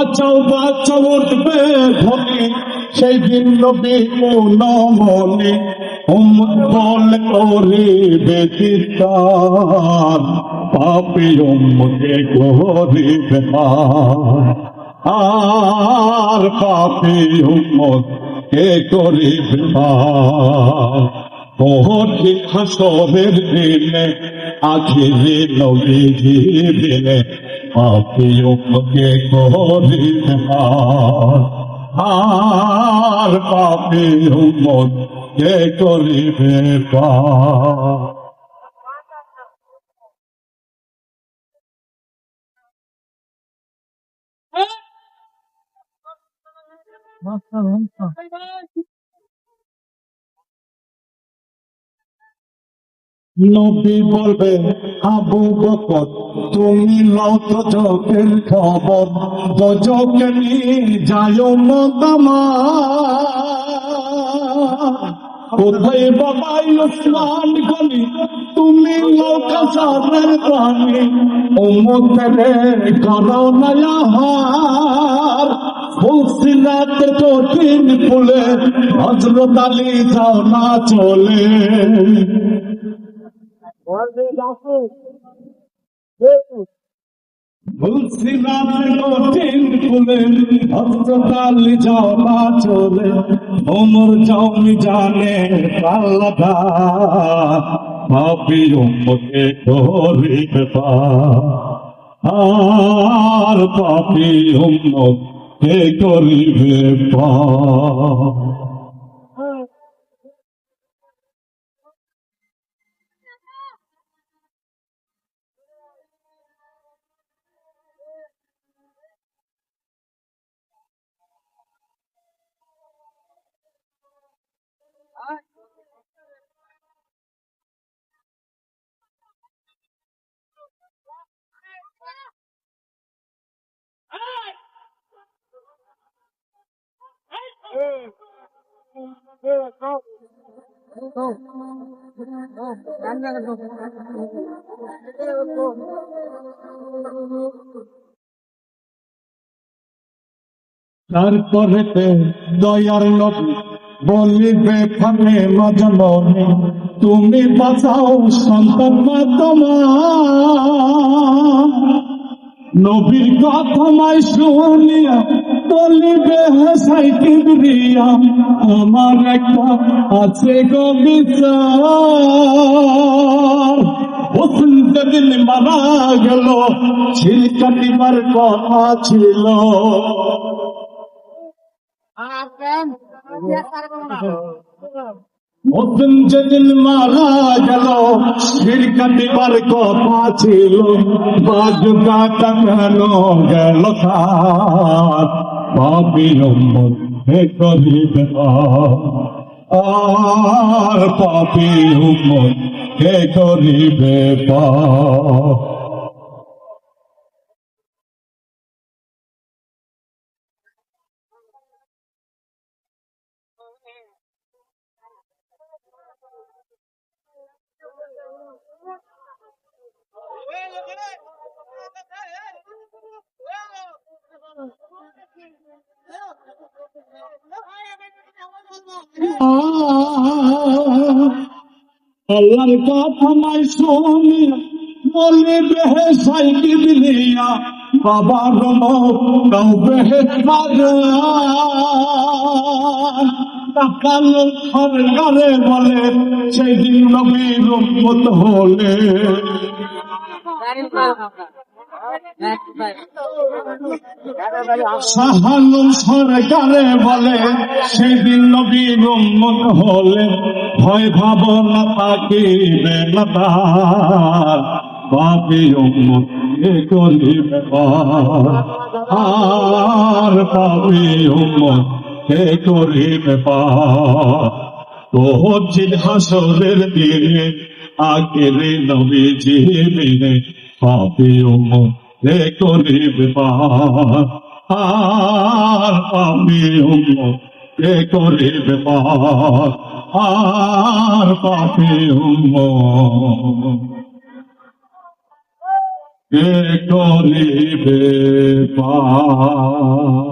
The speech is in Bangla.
বাঁচাও বাঁচাও উঠবে ধনে সেই দিন নবী মনে উম্মত বল করিবে চিৎকার পাপি উম্মকে করিবে পার। আর পাপি উম্মত কে করিবে কোহটি হাসরের দিনে, আখিরি নবী দিনে, পাপি উম্মকে করিবে পার। আর পাপি উম্মত কে করিবে পার। নবী বলবে আবু বকর, তুমি লও তো চোখের খবর গজকে নিয়ে যায় মতামা কোথায় বাবাই ওসমান গনি তুমি লোকাচারের প্রাণী। উম্মতেরে করো নয়াহার ফুলসিলাতে কঠিন ফুলে হজরত আলী যাও না চলে। ফুলসিলাতে কঠিন ফুলে আলী যাও না চলে ওমর জমি জানে পাল্লাদা পাপি উম্মতে করিবে। আর পাপি উম্মত করিবে পার। তারপরে দয়ার নবী বলিবে ফানে মজমনে তুমি বাঁচাও সন্তান তোমার। নবীর কথামায় শুনিয়া বলিবে হাসাই কিবরিয়া আমার একটা আছে গো বিচার। হোসেন যেদিন মারা গেল ছিল কাটিবার কথা ছিল। হোসেন যেদিন মারা গেল শির কাটিবার কথা ছিল। বাজু কাটা কেন গেল তার। পাপি উম্মত হে করিবে। আর পাপি উম্মত হে করিবে পার। আল্লাহর কথা সোনি বলে বেহে সাইকি দিলিয়া রম কাউ বেহে টাকাল সরকারে বলে সেই দিন নবীর উম্মত হলে। সাহানুম সরকারে বলে, সেদিন নবীর উম্মত হলে ভয় ভাবনা না তার পাপি উম্মত এ করিবে আর পাপি উম্মত এ করিবে পার। তোজিদ হাসরের দিনে আকেরে নবী জীবিনে উম্মত এ করিবে পার। উম্মত এ করিবে পার। আর পাপি উম্মত এ করিবে পার